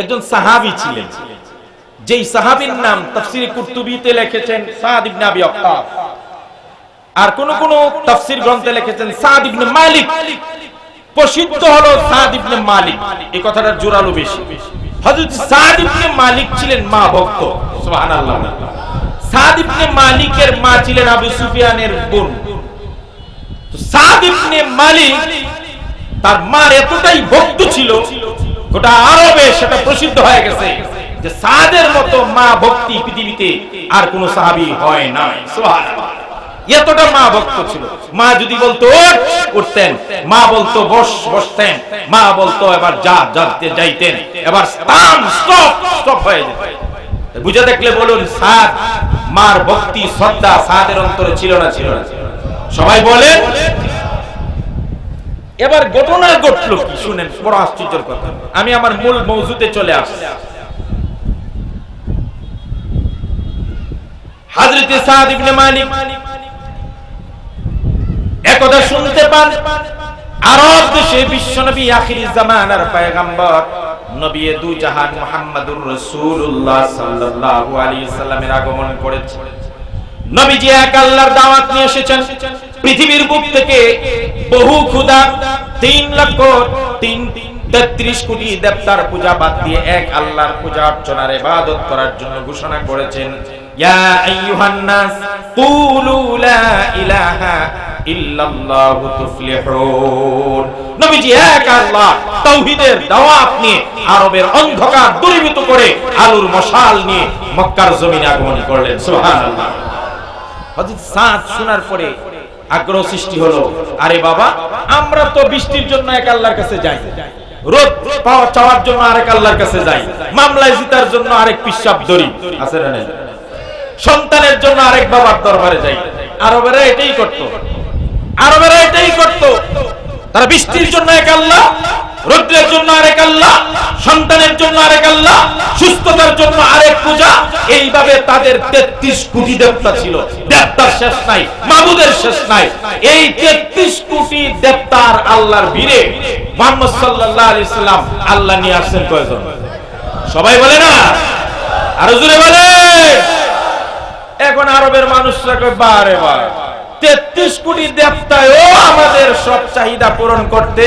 একজন সাহাবি ছিলেন। যেই সাহাবীর নাম তাফসীর কুরতুবিতে লিখেছেন সাদ ইবনে আবি ওয়াক্কাস। আর কোন কোন তাফসীর গ্রন্থে লিখেছেন সাদ ইবনে মালিক। প্রসিদ্ধ হলো সাদ ইবনে মালিক। এই কথাটার জোরালো বেশি। হযরত সাদ ইবনে মালিক ছিলেন মা ভক্ত, সুবহানাল্লাহ। সাদ ইবনে মালিকের মা ছিলেন আবু সুফিয়ানের বোন। তো সাদ ইবনে মালিক, তার মার এতটাই ভক্ত ছিল গোটা আরবে সেটা প্রসিদ্ধ হয়ে গেছে যে সাদের মতো মা ভক্তি পৃথিবীতে আর কোন সাহাবী হয় না এতটা মা ভক্ত ছিল। মা যদি বলতো উঠতেন। মা বলতো, বস, বসতেন। মা বলতো, এবার যা যাতে যাইতেন। এবার স্থান, স্টপ স্টপ হয়ে যেত। বুঝে দেখলে বলুন, সাদ মার ভক্তি, শ্রদ্ধা সাদের অন্তরে ছিল না ছিল না। সবাই বলে এবার ঘটনা ঘটলো কি? শুনেন, বড় আশ্চর্যের কথা। আমি আমার মূল মৌজুদে চলে হাজরতে সাদ ইবনে মালিক একদা শুনতে পান। আরব দেশে বিশ্বনবী আখিরি জামানার পয়গম্বর দু জাহান সাল্লামের আগমন করেছে নবীজি এক আল্লাহর দাওয়াত নিয়ে এসেছেন। পৃথিবীর বুক থেকে বহু খুদা তিন লক্ষ তিন তেত্রিশ কোটি দেবতার পূজা বাদ দিয়ে এক আল্লাহর পূজা অর্চনার ইবাদত করার জন্য ঘোষণা করেছেন। মক্কার আগমন করলেন। শোনার পরে আগ্রহ সৃষ্টি হলো। আরে বাবা, আমরা তো বৃষ্টির জন্য এক আল্লাহর কাছে যাই। রোদ পাওয়া চাওয়ার জন্য আরেক আল্লাহর কাছে যাই। মামলায় জিতার জন্য আরেক পিসাব ধরি। আছে না সন্তানের জন্য আরেক বাবার দরবারে যাই। আরবেরা এটাই করত। আরবেরা এটাই করত। তারা বৃষ্টির জন্য এক আল্লাহ রৌদ্রের জন্য আরেক আল্লাহ, সন্তানের জন্য আরেক আল্লাহ, সুস্থতার জন্য আরেক পূজা, এইভাবে তাদের তেত্রিশ কোটি দেবতা ছিল। দেবতার শেষ নাই, মাবুদের শেষ নাই। এই তেত্রিশ কোটি দেবতার আল্লাহর ভিড়ে মোহাম্মদ সাল্লাল্লাহু আলাইহি সাল্লাম আল্লাহ নিয়ে আসছেন কয়জন? সবাই বলে না? আরও জুড়ে বলে? এখন আরবের মানুষরা বারে, বার। তেত্রিশ কোটি দেবতায়ও আমাদের সব চাহিদা পূরণ করতে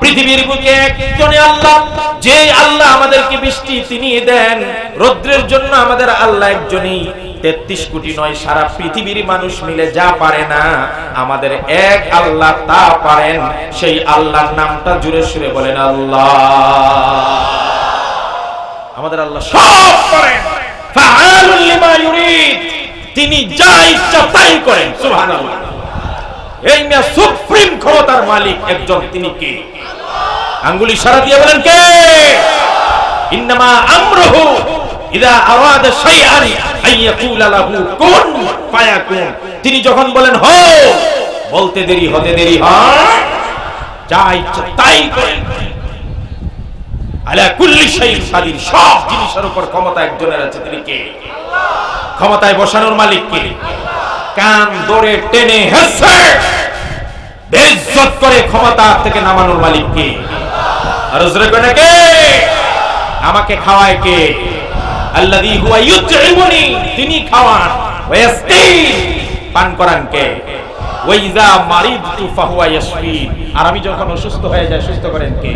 পৃথিবীর বুকে একজনই আল্লাহ, যে আল্লাহ আমাদেরকে বৃষ্টি তিনি দেন। রৌদ্রের জন্য আমাদের আল্লাহ একজনই। তেত্রিশ কোটি নয়, সারা পৃথিবীর মানুষ মিলে যা পারে না, আমাদের এক আল্লাহ তা পারেন। সেই আল্লাহর নামটা জুড়ে সুরে বলেন আল্লাহ। আমাদের আল্লাহ সব তিনি যা ইচ্ছা তাই করেন, সুবহানাল্লাহ। এই সুপ্রিম মালিক একজন, তিনি কে? আঙ্গুলি ইশারা দিয়ে বলেন কে? ইন্নামা আমরুহু ইদা আরাদা শাইআন আইয়াকুলা লাহু কুন ফায়াকুন। তিনি যখন বলেন হো, বলতে দেরি, হতে দেরি হয়, যা তাই করেন। আলা কুল্লি শাইইন কাদির, সব জিনিসের উপর ক্ষমতা একজনের আছে, তিনি কে? ক্ষমতায় বসানোর মালিক কে? কান, দৌড়ে, টেনে, হেসে। বেইজ্জত করে ক্ষমতা থেকে নামানোর মালিক কে? আমাকে খাওয়ায় কে? পান করান কে? আর আমি যখন অসুস্থ হয়ে যাই, সুস্থ করেন কে?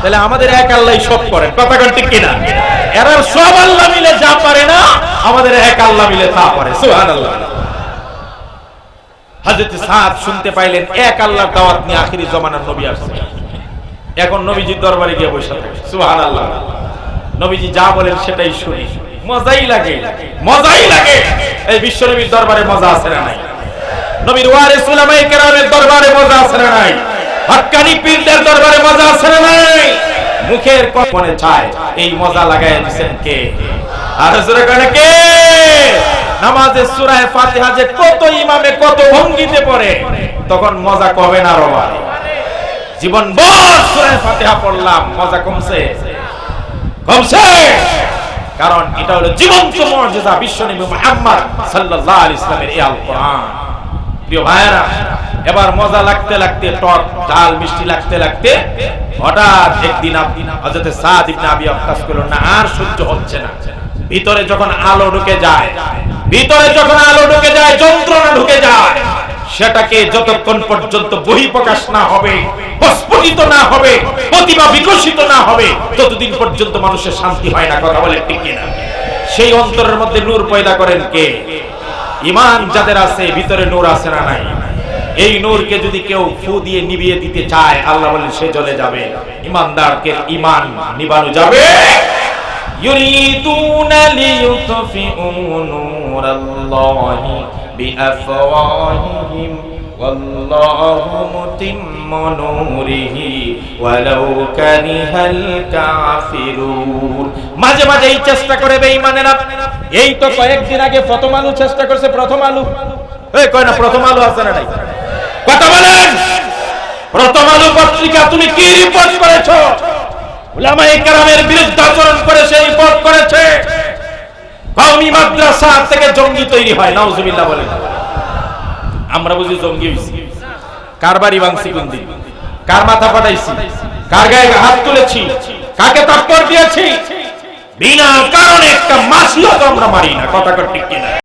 তাহলে আমাদের এক এরা সব আল্লাহ মিলে যা পারে না, আমাদের এক আল্লাহ মিলে তা পারে। হযরত সাদ শুনতে পাইলেন, এক আল্লাহর দাওয়াত নিয়ে আখিরি জমানার নবী আসছে। এখন নবীজির দরবারে গিয়ে বসে থাকে সুবহানাল্লাহ। নবীজি যা বলেন সেটাই শুনি। মজাই লাগে। মজাই লাগে। এই বিশ্ব নবীর দরবারে মজা আছে না নাই? নবীর ওয়ারিস উলামায়ে কেরামের দরবারে মজা আছে না নাই? হক্কানি পীরদের দরবারে মজা আছে না নাই? মুখের কপনে চায়, এই মজা লাগাই দিচ্ছেন কে? আর জোরে করে কে? নামাজের সুরায় ফাতিহা যে কত ইমামে কত ভঙ্গিতে পড়ে, তখন মজা কবে না রবারে জীবন ভর সুরায় ফাতিহা পড়লাম, মজা কমছে? কমছে! কারণ এটা হলো জীবন্ত মর্যাদা, বিশ্বনবী মুহাম্মদ সাল্লাল্লাহু আলাইহি ইসলামের এই কোরআন প্রিয় ভাইরা এবার মজা লাগতে লাগতে, টক ডাল, মিষ্টি লাগতে লাগতে, হঠাৎ একদিন হযরত সাদ ইবনে আবি ওয়াক্কাস করলেন না, আর সহ্য হচ্ছে না। ভিতরে যখন আলো ঢুকে যায় ভিতরে যখন আলো ঢুকে যায়, যন্ত্রণা ঢুকে যায়, সেটাকে যতক্ষণ পর্যন্ত বহি প্রকাশ না হবে প্রস্ফুটিত না হবে প্রতিভা বিকশিত না হবে, ততদিন পর্যন্ত মানুষের শান্তি হয় না, কথা বলে ঠিক কিনা? সেই অন্তরের মধ্যে নূর পয়দা করেন কে? ইমান যাদের আছে, ভিতরে নূর আছে না নাই? এই নূরকে যদি কেউ ফু দিয়ে নিবিয়ে দিতে চায়, আল্লাহ বলেন সে চলে যাবে। ইমানদারকে ইমান নিবানো যাবে। ইউরিদুনা লিইউতফিউ নূর। نور الله بأفواههم والله متم نوره ولو كره الكافرون মাঝে মাঝে এই চেষ্টা করে বেঈমানেরা এই তো কয়েকদিন আগে প্রথম আলু চেষ্টা করছে প্রথম আলু এই কয় না প্রথম আলু আছে না নাই কথা বলেন প্রথম আলু পত্রিকা তুমি কি রিপোর্ট করেছো উলামায়ে কেরামের বিরুদ্ধে আচরণ করে সেই রিপোর্ট করেছে কওমি মাদ্রাসা থেকে জঙ্গি তৈরি হয়, নাউজুবিল্লাহ বলেন। আমরা বুঝি জঙ্গি হইছি। কার বাড়ি ভাঙছি কোন দিন? কার মাথা ফাটাইছি? কার গায়ে হাত তুলেছি? কাকে তৎপর দিয়েছি? বিনা কারণে একটা মাসিও তো আমরা মারি না, কথা কর ঠিক কিনা?